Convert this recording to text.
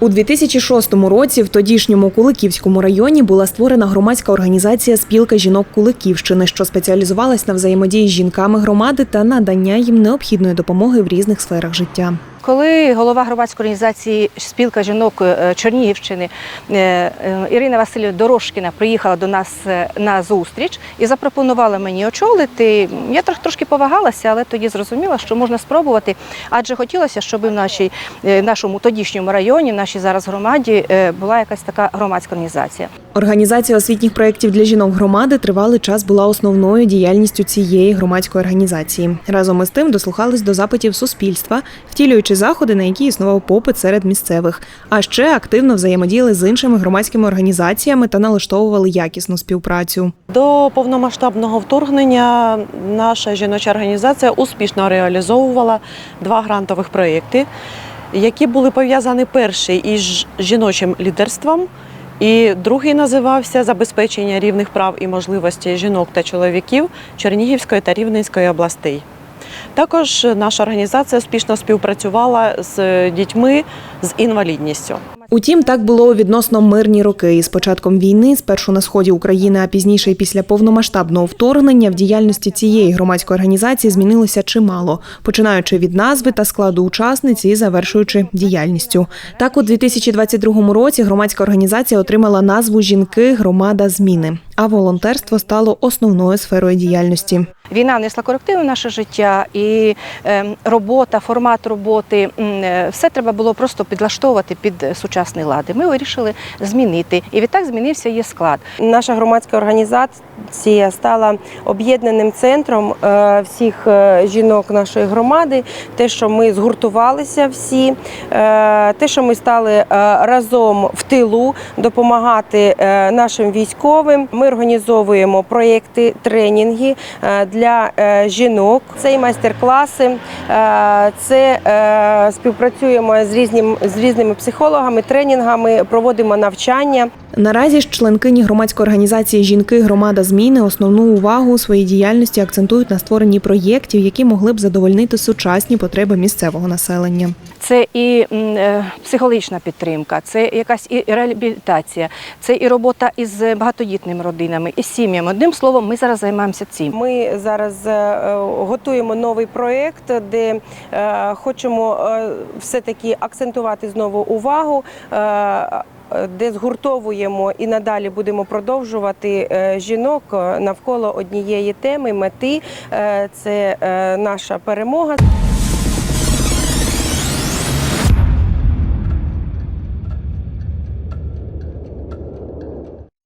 У 2006 році в тодішньому Куликівському районі була створена громадська організація Спілка жінок Куликівщини, що спеціалізувалась на взаємодії з жінками громади та надання їм необхідної допомоги в різних сферах життя. Коли голова громадської організації Спілка жінок е, Чернігівщини е, е, Ірина Васильівна Дорошкіна приїхала до нас на зустріч і запропонувала мені очолити, я трошки повагалася, але тоді зрозуміла, що можна спробувати, адже хотілося, щоб в нашій нашому тодішньому районі, в нашій зараз громаді була якась така громадська організація. Організація освітніх проєктів для жінок громади тривалий час була основною діяльністю цієї громадської організації. Разом із тим дослухались до запитів суспільства, втілюючи заходи, на які існував попит серед місцевих. А ще активно взаємодіяли з іншими громадськими організаціями та налаштовували якісну співпрацю. До повномасштабного вторгнення наша жіноча організація успішно реалізовувала два грантових проєкти, які були пов'язані перший із жіночим лідерством, і другий називався Забезпечення рівних прав і можливостей жінок та чоловіків Чернігівської та Рівненської областей. Також наша організація успішно співпрацювала з дітьми з інвалідністю. Утім, так було у відносно мирні роки. І з початком війни, спершу на сході України, а пізніше і після повномасштабного вторгнення, в діяльності цієї громадської організації змінилося чимало, починаючи від назви та складу учасниць і завершуючи діяльністю. Так, у 2022 році громадська організація отримала назву Жінки Громада зміни, а волонтерство стало основною сферою діяльності. Війна внесла корективи в наше життя, і е, робота, формат роботи, е, все треба було просто підлаштовувати під сучасний лад. І Ми вирішили змінити. І відтак змінився її склад. Наша громадська організація стала об'єднаним центром е, всіх е, жінок нашої громади. Те, що ми згуртувалися всі, е, те, що ми стали разом в тилу допомагати нашим військовим. Ми організовуємо проєкти, тренінги для жінок. Це і майстер-класи, це е, співпрацюємо з різним з різними психологами, тренінгами, проводимо навчання. Наразі ж членкині громадської організації Жінки Громада зміни основну увагу у своїй діяльності акцентують на створенні проєктів, які могли б задовольнити сучасні потреби місцевого населення. Це і е, психологічна підтримка, це якась і реабілітація, це і робота із багатодітними родинами, і сім'ями. Одним словом, ми зараз займаємося цим. Ми зараз е, е, готуємо новий проєкт, де хочемо е, все-таки акцентувати знову увагу. Е, Де згуртовуємо і надалі будемо продовжувати е, жінок е, навколо однієї теми, мети це наша перемога.